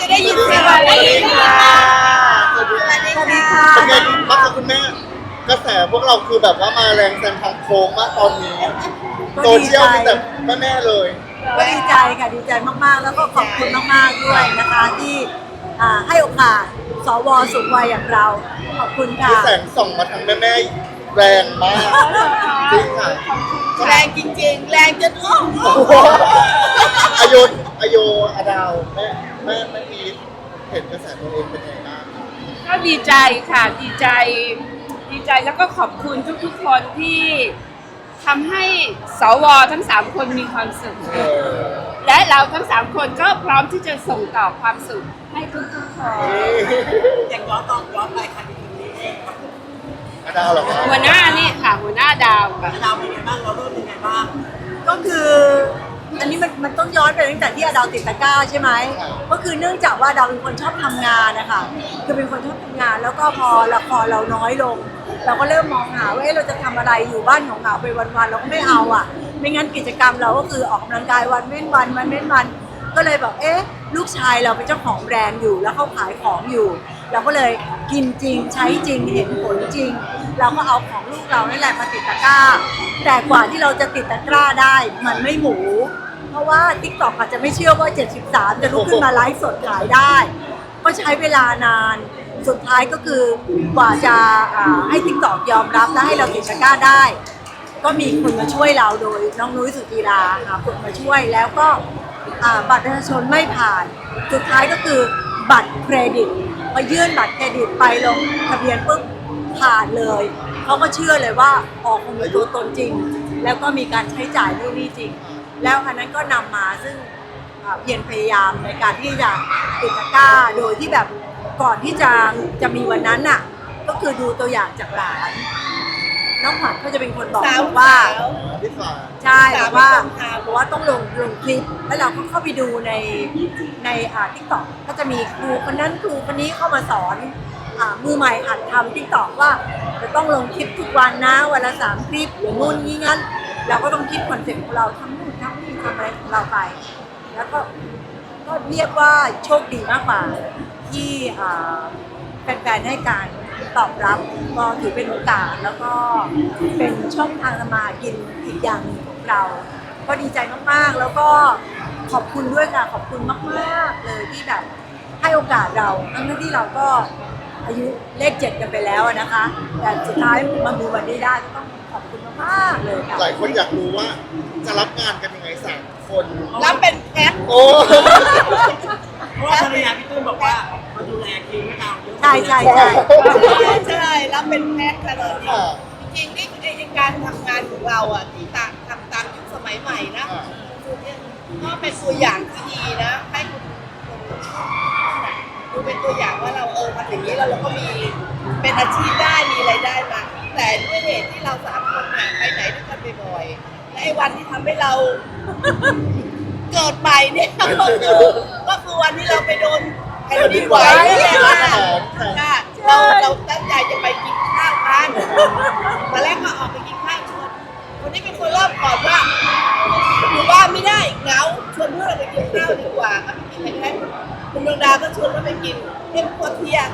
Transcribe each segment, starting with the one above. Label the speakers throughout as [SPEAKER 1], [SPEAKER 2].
[SPEAKER 1] จะได้ยินเสียง
[SPEAKER 2] สวัสดีค่ะ
[SPEAKER 1] สวัสดีค่ะ
[SPEAKER 2] เป็นไงบ้างคะคุณแม่ กระแสพวกเราคือแบบว่ามาแรงแซงทางโค้งมากตอนนี้ โซเชียลมีแต่แม่ๆเลย
[SPEAKER 3] ก็ดีใจค่ะดีใจมากๆ แล้วก็ขอบคุณมากๆด้วยนะคะที่อ่าให้โอกาสสวสูงวัยอย่างเรา ขอบคุณ
[SPEAKER 2] คื
[SPEAKER 3] ค่ะ
[SPEAKER 2] อแสงส่องมาทางแม่ๆแรงมากจริงค่ะ
[SPEAKER 1] แรงจริงๆ แรงจนอ้อม
[SPEAKER 2] โอ้โหอโยอโยอดาวแม่แม่แม่พีทเห็นกระแสตัวเองเป็นไงบ้าง
[SPEAKER 4] ก็ดีใจค่ะดีใจ ดีใจแล้วก็ขอบคุณทุกๆคนที่ทำให้สวทั้งสามคนมีความสุข
[SPEAKER 2] เออ
[SPEAKER 4] และเราทั้งสามคนก็พร้อมที่จะส่งต่อความสุขให้ทุกๆคน
[SPEAKER 5] อย่างย้อนตอนย้อนไปคดีนี้เองครับผม
[SPEAKER 2] อดาวเหรอครับ
[SPEAKER 4] หัวหน้านี่ค่ะหัวหน้าดาวค่ะ
[SPEAKER 5] ดาวเป็นไงบ้างเราเริ่มเป็นไงบ้าง
[SPEAKER 3] ก็คือ อันนี้มันมันต้องย้อนไปตั้งแต่ที่อดาวติดตะกร้าใช่ไหมก็คือเนื่องจากว่าดาวเป็นคนชอบทำงานนะคะคือเป็นคนชอบทำงาน แล้วก็พอละครเราน้อยลง เราก็เริ่มมองหาว่าเอ๊ะเราจะทำอะไรอยู่บ้านของเราไปวันๆเราก็ไม่เอาอะ ไม่งั้นกิจกรรมเราก็คือออกกำลังกายวันเว้นวันวันเว้นวัน ก็เลยแบบเอ๊ะลูกชายเราเป็นเจ้าของแบรนด์อยู่แล้วเขาขายของอยู่ เราก็เลยกินจริงใช้จริงเห็นผลจริง เราก็เอาของลูกเรานั่นแหละมาติดตะกร้า แต่กว่าที่เราจะติดตะกร้าได้มันไม่หมู เพราะว่าทิกตอกอาจจะไม่เชื่อว่า 73 จะลุกขึ้นมาไลฟ์สดขายได้ ก็ใช้เวลานานสุดท้ายก็คือกว่าจะให้ทิกตอกยอมรับและให้เราติดตะกร้าได้ ก็มีคนมาช่วยเราโดยน้องนุ้ยสุจีราหาคนมาช่วยแล้วก็บัตรประชาชนไม่ผ่าน สุดท้ายก็คือบัตรเครดิตมายื่นบัตรเครดิตไปลงทะเบียนปุ๊บผ่านเลยเขาก็เชื่อเลยว่าออกคนมีตัวตนจริง แล้วก็มีการใช้จ่ายนู่นนี่จริง แล้วอันนั้นก็นำมาซึ่งอ่าเพียรพยายามในการที่จะติดตะกร้าโดยที่แบบก่อนที่จะจะมีวันนั้นน่ะ ก็คือดูตัวอย่างจากหลานน้องขวัญก็จะเป็นคนบอก
[SPEAKER 1] สาว
[SPEAKER 3] ว่า
[SPEAKER 1] สาว
[SPEAKER 2] พี่ฝา
[SPEAKER 3] ใช่
[SPEAKER 1] สา
[SPEAKER 3] บ
[SPEAKER 1] ว
[SPEAKER 3] อกว่า
[SPEAKER 1] เป็นคนทำ
[SPEAKER 3] บอกว่าต้องลงลงคลิป แล้วเราก็เข้าไปดูในในอ่าทิกตอกก็จะมีครูคนนั้นครูคนนี้เข้ามาสอนอ่ามือใหม่หัดทำทิกตอกว่าจะต้องลงคลิปทุกวันนะวันละสามคลิปอย่างนู่นนี่งั้น เราก็ต้องคิดคอนเซ็ปต์ของเราทำนู่น ทำอะไรของเราไป แล้วก็ก็เรียกว่าโชคดีมากกว่า ที่แฟนๆให้การตอบรับก็ถือเป็นโอกาสแล้วก็เป็นช่องทางมาหากินอีกอย่างหนึ่งของเรา ก็ดีใจมากๆ แล้วก็ขอบคุณด้วยค่ะขอบคุณมากๆเลยที่แบบให้โอกาสเราทั้งที่เราก็ อายุเลขเจ็ดกันไปแล้วอะนะคะ แต่สุดท้ายมามีวันนี้ได้ก็ต้องขอบคุณมากๆเลยค่ะ
[SPEAKER 2] หลายคนอยากรู้ว่าจะรับงานกันยังไงสามคน
[SPEAKER 1] รับเป็นแพ็ค
[SPEAKER 2] โอ้
[SPEAKER 5] เพราะว่าภรรยาพี่ตุ้มบอกว่ามาดูแลคิวให้เราเยอะ
[SPEAKER 3] ใช่ใช่ใช่
[SPEAKER 1] ใช่รับเป็นแพ็คกันเลย
[SPEAKER 2] อ่า
[SPEAKER 1] จริงๆนี่ไอ้การทำงานของเราอะที่ต่างทำตามยุคสมัยใหม่นะ
[SPEAKER 2] อ่า
[SPEAKER 1] คือเนี่ยก็เป็นตัวอย่างที่ดีนะให้คุณ ดูเป็นตัวอย่างว่าเราเออทำอย่างนี้แล้วเราก็มีเป็นอาชีพได้มีรายได้มา แต่ด้วยเหตุที่เราสามคนเนี่ยไปไหนด้วยกันบ่อยๆและไอ้วันที่ทำให้เรา เกิดใหม่เนี่ย ก็คือก็คือวันที่เราไปโดนแผ่นดินไหวนี่แหละค่ะค่ะเราเราตั้งใจจะไปกินข้าวกันตอนแรกก็ออกไปกินข้าวชวนคนนี้เป็นคนเริ่มก่อนว่าอยู่บ้านไม่ได้เหงาชวนเพื่อนไปกินข้าวดีกว่าก็ไปกินอะไรกัน คุณดวงดาวก็ชวนเราไปกินเที่ยงพอเที่ยง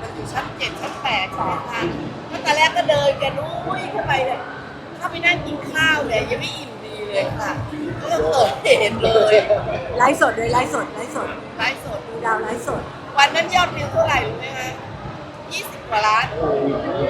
[SPEAKER 1] มันอยู่ชั้นเจ็ดชั้นแปดใช่ไหมคะก็ตอนแรกก็เดินกันนุ้ยเข้าไปเลยเข้าไปนั่งกินข้าวเนี่ยยังไม่อิ่มดีเลยค่ะก็เกิดเหตุเลย
[SPEAKER 3] ไลฟ์สดเลยไลฟ์สดไลฟ์สด
[SPEAKER 1] ไลฟ์สด
[SPEAKER 3] ดูดาวไลฟ์สด
[SPEAKER 1] วันนั้นยอดวิวเท่าไหร่รู้ไหมคะ20กว่าล้าน